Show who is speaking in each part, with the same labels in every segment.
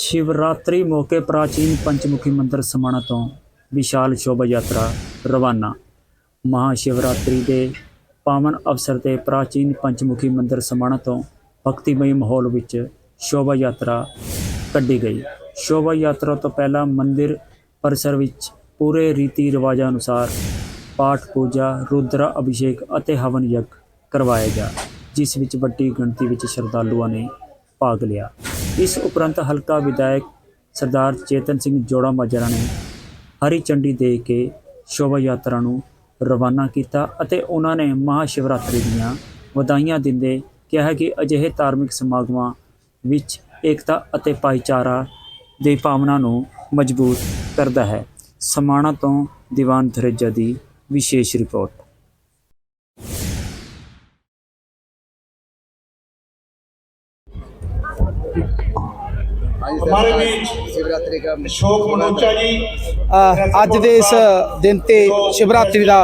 Speaker 1: ਸ਼ਿਵਰਾਤਰੀ ਮੌਕੇ ਪ੍ਰਾਚੀਨ ਪੰਚਮੁਖੀ ਮੰਦਿਰ ਸਮਾਣਾ ਤੋਂ ਵਿਸ਼ਾਲ ਸ਼ੋਭਾ ਯਾਤਰਾ, ਰਵਾਨਾ। ਮਹਾ ਸ਼ਿਵਰਾਤਰੀ ਦੇ ਪਾਵਨ ਅਵਸਰ ਤੇ ਪ੍ਰਾਚੀਨ ਪੰਚਮੁਖੀ ਮੰਦਿਰ ਸਮਾਣਾ ਤੋਂ ਭਗਤੀਮਈ ਮਾਹੌਲ ਵਿੱਚ ਸ਼ੋਭਾ ਯਾਤਰਾ ਕੱਢੀ ਗਈ। ਸ਼ੋਭਾ ਯਾਤਰਾ ਤੋਂ ਪਹਿਲਾਂ ਮੰਦਿਰ ਪਰਿਸਰ ਵਿੱਚ ਪੂਰੇ ਰੀਤੀ ਰਿਵਾਜਾਂ ਅਨੁਸਾਰ ਪਾਠ ਪੂਜਾ ਰੁਦਰਾ ਅਭਿਸ਼ੇਕ ਅਤੇ ਹਵਨ ਯੱਗ ਕਰਵਾਇਆ ਗਿਆ, ਜਿਸ ਵਿੱਚ ਵੱਡੀ ਗਿਣਤੀ ਵਿੱਚ ਸ਼ਰਧਾਲੂਆਂ ਨੇ ਭਾਗ ਲਿਆ। ਇਸ ਉਪਰੰਤ ਹਲਕਾ ਵਿਧਾਇਕ ਸਰਦਾਰ ਚੇਤਨ ਸਿੰਘ ਜੋੜਾ ਮਾਜਰਾ ਨੇ ਹਰੀ ਚੰਡੀ ਦੇ ਕੇ ਸ਼ੋਭਾ ਯਾਤਰਾ ਨੂੰ ਰਵਾਨਾ ਕੀਤਾ ਅਤੇ ਉਹਨਾਂ ਨੇ ਮਹਾ ਸ਼ਿਵਰਾਤਰੀ ਦੀਆਂ ਵਧਾਈਆਂ ਦਿੰਦੇ ਕਿਹਾ ਕਿ ਅਜਿਹੇ ਧਾਰਮਿਕ ਸਮਾਗਮਾਂ ਵਿੱਚ ਏਕਤਾ ਅਤੇ ਭਾਈਚਾਰਾ ਦੀ ਭਾਵਨਾ ਨੂੰ ਮਜ਼ਬੂਤ ਕਰਦਾ ਹੈ। ਸਮਾਣਾ ਤੋਂ ਦੀਵਾਨ ਧਰੇਜਾ ਦੀ ਵਿਸ਼ੇਸ਼ ਰਿਪੋਰਟ।
Speaker 2: हमारे बीच
Speaker 3: शिवरात्रि का
Speaker 2: अशोक मनोचा जी
Speaker 4: ਅ, ਅੱਜ ਦੇ ਇਸ ਦਿਨ ਤੇ ਸ਼ਿਵਰਾਤਰੀ ਦਾ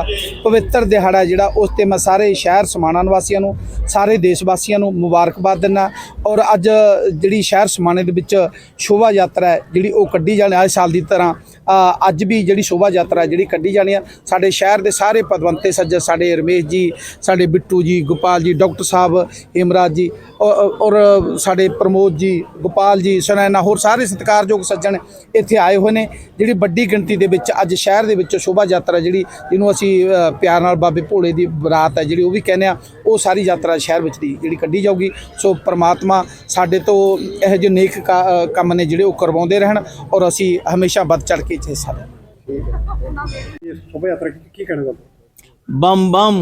Speaker 4: ਪਵਿੱਤਰ ਦਿਹਾੜਾ ਜਿਹੜਾ ਉਸ ਤੇ ਮੈਂ ਸਾਰੇ ਸ਼ਹਿਰ ਸਮਾਣਾ ਨਿਵਾਸੀਆਂ ਨੂੰ ਸਾਰੇ ਦੇਸ਼ ਵਾਸੀਆਂ ਨੂੰ ਮੁਬਾਰਕਬਾਦ ਦਿੰਦਾ ਔਰ ਅੱਜ ਜਿਹੜੀ ਸ਼ਹਿਰ ਸਮਾਣੇ ਦੇ ਵਿੱਚ ਸ਼ੋਭਾ ਯਾਤਰਾ ਹੈ ਜਿਹੜੀ ਉਹ ਕੱਢੀ ਜਾਣੀ ਆਏ ਸਾਲ ਦੀ ਤਰ੍ਹਾਂ ਅ, ਅੱਜ ਵੀ ਜਿਹੜੀ ਸ਼ੋਭਾ ਯਾਤਰਾ ਹੈ ਜਿਹੜੀ ਕੱਢੀ ਜਾਣੀ ਆ ਸਾਡੇ ਸ਼ਹਿਰ ਦੇ ਸਾਰੇ ਪਦਵੰਤੇ ਸੱਜਣ ਸਾਡੇ ਰਮੇਸ਼ ਜੀ ਸਾਡੇ ਬਿੱਟੂ ਜੀ ਗੋਪਾਲ ਜੀ ਡਾਕਟਰ ਸਾਹਿਬ ਹਿਮਰਾਜ ਜੀ ਔਰ ਔਰ ਸਾਡੇ ਪ੍ਰਮੋਦ ਜੀ ਗੋਪਾਲ ਜੀ ਸੁਨੈਨਾ ਹੋਰ ਸਾਰੇ ਸਤਿਕਾਰਯੋਗ ਸੱਜਣ ਇੱਥੇ ਆਏ ਹੋਏ ਨੇ ਜਿਹੜੀ ਵੱਡੀ ਗਿਣਤੀ ਦੇ ਵਿੱਚ ਅੱਜ ਸ਼ਹਿਰ ਦੇ ਵਿੱਚ ਸ਼ੋਭਾ ਯਾਤਰਾ ਜਿਹੜੀ ਜਿਹਨੂੰ ਅਸੀਂ ਅ, ਪਿਆਰ ਨਾਲ ਬਾਬੇ ਭੋਲੇ ਦੀ ਬਰਾਤ ਹੈ ਜਿਹੜੀ ਉਹ ਵੀ ਕਹਿੰਦੇ ਆ ਉਹ ਸਾਰੀ ਯਾਤਰਾ ਸ਼ਹਿਰ ਵਿੱਚ ਦੀ ਜਿਹੜੀ ਕੱਢੀ ਜਾਊਗੀ ਸੋ ਪ੍ਰਮਾਤਮਾ ਸਾਡੇ ਤੋਂ ਇਹੋ ਜਿਹੇ ਨੇਕ ਕਾ- ਅ, ਕੰਮ ਨੇ ਜਿਹੜੇ ਉਹ ਕਰਵਾਉਂਦੇ ਰਹਿਣ ਔਰ ਅਸੀਂ ਹਮੇਸ਼ਾ ਵੱਧ ਚੜ ਕੇ ਇੱਥੇ ਹਿੱਸਾ ਲੈਣ
Speaker 2: शोभा यात्रा की की कहना चाहते
Speaker 5: बम बम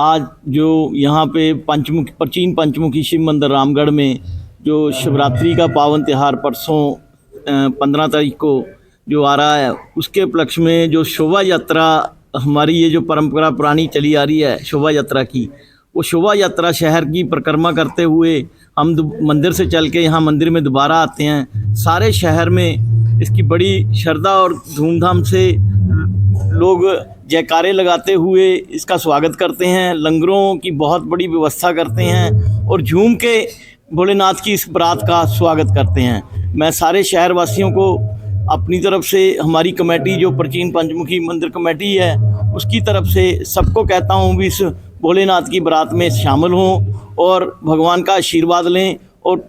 Speaker 5: आज जो यहाँ पे पंचमुखी प्राचीन पंचमुखी शिव मंदिर रामगढ़ में जो शिवरात्रि का पावन त्यौहार परसों पंद्रह तारीख को जो आ रहा है, उसके उपलक्ष्य में जो शोभा यात्रा, हमारी ये जो परंपरा पुरानी चली आ रही है, शोभा यात्रा की, वो शोभा यात्रा शहर की परिक्रमा करते हुए हम मंदिर से चल के यहाँ मंदिर में दोबारा आते हैं। सारे शहर में इसकी बड़ी श्रद्धा और धूमधाम से लोग जयकारे लगाते हुए इसका स्वागत करते हैं। लंगरों की बहुत बड़ी व्यवस्था करते हैं और झूम के भोलेनाथ की इस बारात का स्वागत करते हैं मैं सारे शहरवासियों को अपनी तरफ से हमारी कमेटी जो प्राचीन पंचमुखी मंदिर कमेटी है उसकी तरफ से सबको कहता हूँ भी इस भोलेनाथ की बारात में शामिल हों और भगवान का आशीर्वाद लें और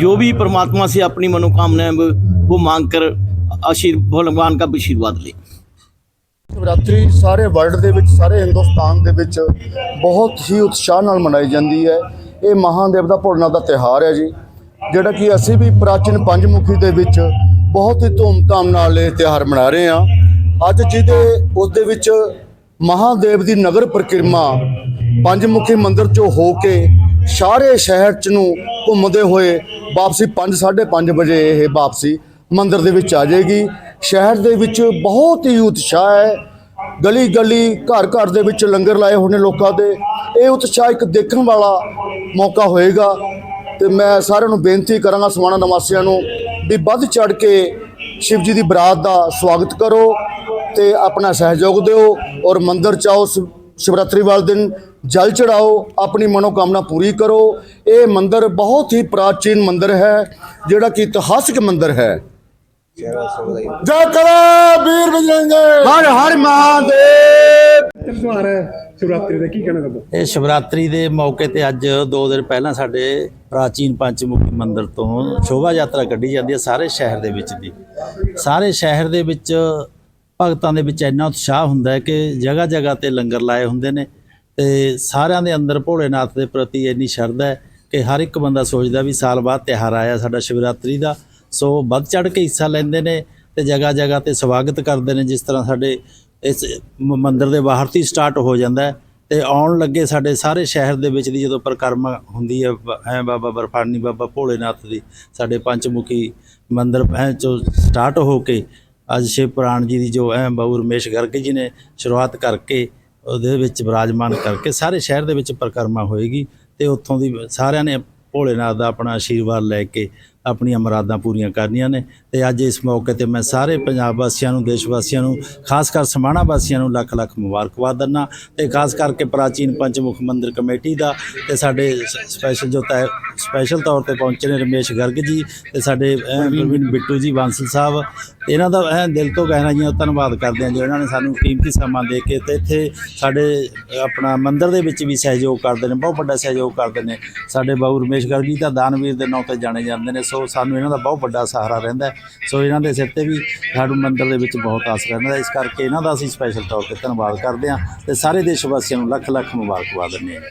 Speaker 5: जो भी परमात्मा से अपनी मनोकामनाएं वो वो मांग कर आशीर् भगवान का आशीर्वाद लें
Speaker 3: ਸ਼ਿਵਰਾਤਰੀ ਸਾਰੇ ਵਰਲਡ ਦੇ ਵਿੱਚ ਸਾਰੇ ਹਿੰਦੁਸਤਾਨ ਦੇ ਵਿੱਚ ਬਹੁਤ ਹੀ ਉਤਸ਼ਾਹ ਨਾਲ ਮਨਾਈ ਜਾਂਦੀ ਹੈ ਇਹ ਮਹਾਦੇਵ ਦਾ ਭੋਲਨਾਥ ਦਾ ਤਿਹਾਰ ਹੈ ਜੀ, ਜਿਹੜਾ ਕਿ ਅਸੀਂ ਵੀ ਪ੍ਰਾਚੀਨ ਪੰਜਮੁਖੀ ਦੇ ਵਿੱਚ ਬਹੁਤ ਹੀ ਧੂਮਧਾਮ ਨਾਲ ਇਹ ਤਿਹਾਰ ਮਨਾ ਰਹੇ ਹਾਂ। ਅੱਜ ਜਿਹਦੇ, ਉਸ ਦੇ ਵਿੱਚ ਮਹਾਦੇਵ ਦੀ ਨਗਰ ਪ੍ਰਕਿਰਮਾ ਪੰਜਮੁਖੀ ਮੰਦਿਰ ਚੋਂ ਹੋ ਕੇ ਸਾਰੇ ਸ਼ਹਿਰ ਚ ਨੂੰ ਘੁੰਮਦੇ ਹੋਏ ਵਾਪਸੀ 5:30 ਵਜੇ ਇਹ ਵਾਪਸੀ ਮੰਦਿਰ ਦੇ ਵਿੱਚ ਆ ਜਾਏਗੀ। ਸ਼ਹਿਰ ਦੇ ਵਿੱਚ ਬਹੁਤ ਹੀ ਉਤਸ਼ਾਹ ਹੈ। ਗਲੀ ਗਲੀ ਘਰ ਘਰ ਦੇ ਵਿੱਚ ਲੰਗਰ ਲਾਏ ਹੋਏ ਨੇ ਲੋਕਾਂ ਦੇ। ਇਹ ਉਤਸ਼ਾਹ ਇੱਕ ਦੇਖਣ ਵਾਲਾ ਮੌਕਾ ਹੋਏਗਾ ਤੇ ਮੈਂ ਸਾਰਿਆਂ ਨੂੰ ਬੇਨਤੀ ਕਰਾਂਗਾ ਸਮਾਣਾ ਨਿਵਾਸੀਆਂ ਨੂੰ ਵੀ ਵੱਧ ਚੜ ਕੇ ਸ਼ਿਵ ਜੀ ਦੀ ਬਰਾਤ ਦਾ ਸਵਾਗਤ ਕਰੋ ਤੇ ਆਪਣਾ ਸਹਿਯੋਗ ਦਿਓ ਔਰ ਮੰਦਰ ਚ ਆਓ, ਸ਼ਿਵ- ਸ਼ਿਵਰਾਤਰੀ ਵਾਲੇ ਦਿਨ ਜਲ ਚੜਾਓ ਆਪਣੀ ਮਨੋਕਾਮਨਾ ਪੂਰੀ ਕਰੋ। ਇਹ ਮੰਦਰ ਬਹੁਤ ਹੀ ਪ੍ਰਾਚੀਨ ਮੰਦਰ ਹੈ, ਜਿਹੜਾ ਕਿ ਇਤਿਹਾਸਿਕ ਮੰਦਰ ਹੈ। ਜੈ ਕਰਾ ਵੀਰ ਬਜਰੰਗੇ ਹਰ ਹਰ ਮਹਾਦੇਵ
Speaker 2: ਤਿਲਵਾਰ ਸ਼ਿਵਰਾਤਰੀ ਦੇ ਕੀ ਕਹਿਣਾ ਤੁਹਾਡਾ?
Speaker 6: ਇਹ ਸ਼ਿਵਰਾਤਰੀ ਦੇ ਮੌਕੇ ਤੇ ਅੱਜ ਦੋ ਦਿਨ ਪਹਿਲਾਂ ਸਾਡੇ ਪ੍ਰਾਚੀਨ ਪੰਚਮੁਖੀ ਮੰਦਿਰ ਤੋਂ ਸ਼ੋਭਾ ਯਾਤਰਾ ਕੱਢੀ ਜਾਂਦੀ ਹੈ ਸਾਰੇ ਸ਼ਹਿਰ ਦੇ ਵਿੱਚ ਦੀ। ਸਾਰੇ ਸ਼ਹਿਰ ਦੇ ਵਿੱਚ ਭਗਤਾਂ ਦੇ ਵਿੱਚ ਇੰਨਾ ਉਤਸ਼ਾਹ ਹੁੰਦਾ ਹੈ ਕਿ ਜਗ੍ਹਾ ਜਗ੍ਹਾ ਤੇ ਲੰਗਰ ਲਾਏ ਹੁੰਦੇ ਨੇ ਤੇ ਸਾਰਿਆਂ ਦੇ ਅੰਦਰ ਭੋਲੇਨਾਥ ਦੇ ਪ੍ਰਤੀ ਇੰਨੀ ਸ਼ਰਧਾ ਹੈ ਕਿ ਹਰ ਇੱਕ ਬੰਦਾ ਸੋਚਦਾ ਵੀ ਸਾਲ ਬਾਅਦ ਤਿਹਾਰ ਆਇਆ ਸਾਡਾ ਸ਼ਿਵਰਾਤਰੀ ਦਾ। ਸੋ ਵੱਧ ਚੜ ਕੇ ਹਿੱਸਾ ਲੈਂਦੇ ਨੇ ਤੇ ਜਗ੍ਹਾ ਜਗ੍ਹਾ ਤੇ ਸਵਾਗਤ ਕਰਦੇ ਨੇ ਜਿਸ ਤਰ੍ਹਾਂ ਸਾਡੇ ਇਸ ਮ- ਮੰਦਿਰ ਦੇ ਬਾਹਰ ਤੋਂ ਸਟਾਰਟ ਹੋ ਜਾਂਦਾ ਹੈ ਤੇ ਆਉਣ ਲੱਗੇ ਸਾਡੇ ਸਾਰੇ ਸ਼ਹਿਰ ਦੇ ਵਿੱਚ ਦੀ ਜਦੋਂ ਪਰਿਕਰਮਾ ਹੁੰਦੀ ਹੈ ਬ- ਹੈ ਬਾਬਾ ਬਰਫਾਨੀ, ਬਾਬਾ ਭੋਲੇਨਾਥ ਦੀ, ਸਾਡੇ ਪੰਚਮੁਖੀ ਮੰਦਿਰ ਹੈ ਚੋਂ ਸਟਾਰਟ ਹੋ ਕੇ ਅੱਜ ਸ਼ਿਵ ਪੁਰਾਣ ਜੀ ਦੀ ਜੋ ਹੈ ਬਾਬੂ ਰਮੇਸ਼ ਗਰਗ ਜੀ ਨੇ ਸ਼ੁਰੂਆਤ ਕਰਕੇ ਉਹਦੇ ਵਿੱਚ ਵਿਰਾਜਮਾਨ ਕਰਕੇ ਸਾਰੇ ਸ਼ਹਿਰ ਦੇ ਵਿੱਚ ਪਰਿਕਰਮਾ ਹੋਏਗੀ ਤੇ ਉੱਥੋਂ ਦੀ ਸਾਰਿਆਂ ਨੇ ਭੋਲੇਨਾਥ ਦਾ ਆਪਣਾ ਆਸ਼ੀਰਵਾਦ ਲੈ ਕੇ ਆਪਣੀਆਂ ਮੁਰਾਦਾਂ ਪੂਰੀਆਂ ਕਰਨੀਆਂ ਨੇ ਤੇ ਅੱਜ ਇਸ ਮੌਕੇ ਤੇ ਮੈਂ ਸਾਰੇ ਪੰਜਾਬ ਵਾਸੀਆਂ ਨੂੰ, ਦੇਸ਼ ਵਾਸੀਆਂ ਨੂੰ, ਖਾਸ ਕਰ ਸਮਾਣਾ ਵਾਸੀਆਂ ਨੂੰ ਲੱਖ ਲੱਖ ਮੁਬਾਰਕਬਾਦ ਦਿੰਦਾ ਤੇ ਖਾਸ ਕਰਕੇ ਪ੍ਰਾਚੀਨ ਪੰਚ ਮੁਖ ਮੰਦਿਰ ਕਮੇਟੀ ਦਾ ਤੇ ਸਾਡੇ ਸਪੈਸ਼ਲ ਜੋ ਤੈ ਸਪੈਸ਼ਲ ਤੌਰ ਤੇ ਪਹੁੰਚੇ ਨੇ ਰਮੇਸ਼ ਗਰਗ ਜੀ ਤੇ ਸਾਡੇ ਅਹ, ਪ੍ਰਵੀਨ ਬਿੱਟੂ ਜੀ ਬਾਂਸਲ ਸਾਹਿਬ। ਇਹਨਾਂ ਦਾ ਐਂ ਦਿਲ ਤੋਂ ਕਹਿਣਾ ਜੀ ਧੰਨਵਾਦ ਕਰਦੇ ਹਾਂ ਜੋ ਇਹਨਾਂ ਨੇ ਸਾਨੂੰ ਕੀਮਤੀ ਸਮਾਂ ਦੇ ਕੇ ਤੇ ਇੱਥੇ ਸਾਡੇ ਆਪਣਾ ਮੰਦਿਰ ਦੇ ਵਿੱਚ ਵੀ ਸਹਿਯੋਗ ਕਰਦੇ ਨੇ ਬਹੁਤ ਵੱਡਾ ਸਹਿਯੋਗ ਕਰਦੇ ਨੇ। ਸਾਡੇ ਬਾਬੂ ਰਮੇਸ਼ ਗਰਗ ਜੀ ਤਾਂ ਦਾਨਵੀਰ ਦੇ ਨਾਂ ਤੇ ਜਾਣੇ ਜਾਂਦੇ ਨੇ ਸੋ ਸਾਨੂੰ ਇਹਨਾਂ ਦਾ ਬਹੁਤ ਵੱਡਾ ਸਹਾਰਾ ਰਹਿੰਦਾ ਸੋ ਇਹਨਾਂ ਦੇ ਸਿਰ ਤੇ ਵੀ ਸਾਡੇ ਮੰਦਿਰ ਦੇ ਵਿੱਚ ਬਹੁਤ ਆਸ ਰਹਿੰਦਾ ਇਸ ਕਰਕੇ ਇਹਨਾਂ ਦਾ ਅਸੀਂ ਸਪੈਸ਼ਲ ਤੌਰ ਤੇ ਧੰਨਵਾਦ ਕਰਦੇ ਹਾਂ ਤੇ ਸਾਰੇ ਦੇਸ਼ ਵਾਸੀਆਂ ਨੂੰ ਲੱਖ ਲੱਖ ਮੁਬਾਰਕਬਾਦ ਦਿੰਦੇ ਹਾਂ।